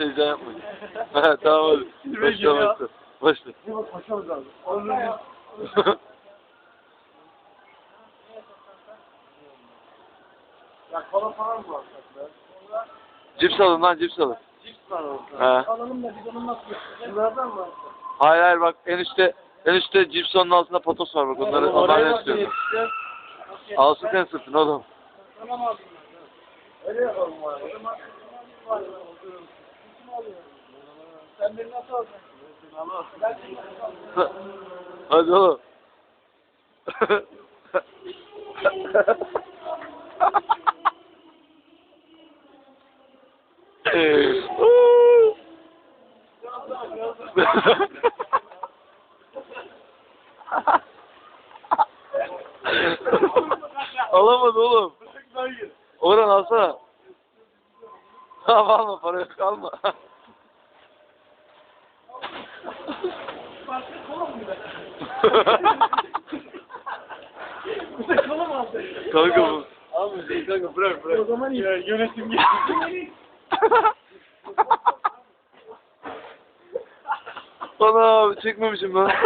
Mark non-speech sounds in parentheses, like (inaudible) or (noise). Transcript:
Heyecan yapma. (laughs) Ha, tamam hadi. Başla başla. Başla. Bir bak paşamız lazım. Onu Ya kola falan mı be? Cips alın lan cips alın. Cips var orada. He. Alalım da biz onu nasıl yapacağız? Bunlardan mı alsak? Hayır hayır bak en üstte en üstte cipsonun altında patos var bak onları onlar ne istiyorsun? yetişeceğiz? Alsın sen sırtını oğlum. Tamam abi. Öyle yapalım abi. O zaman var? Sen beni nasıl alacaksın? Ben seni nasıl alacağım? Hadi oğlum. Alamadı oğlum. Orhan alsana. Tamam alma para yok alma. Bu da kola mı alsak? Kanka bu. Abi şey kanka bırak bırak. O zaman iyi. yönetim (laughs) geldi. Ana çekmemişim lan. (laughs)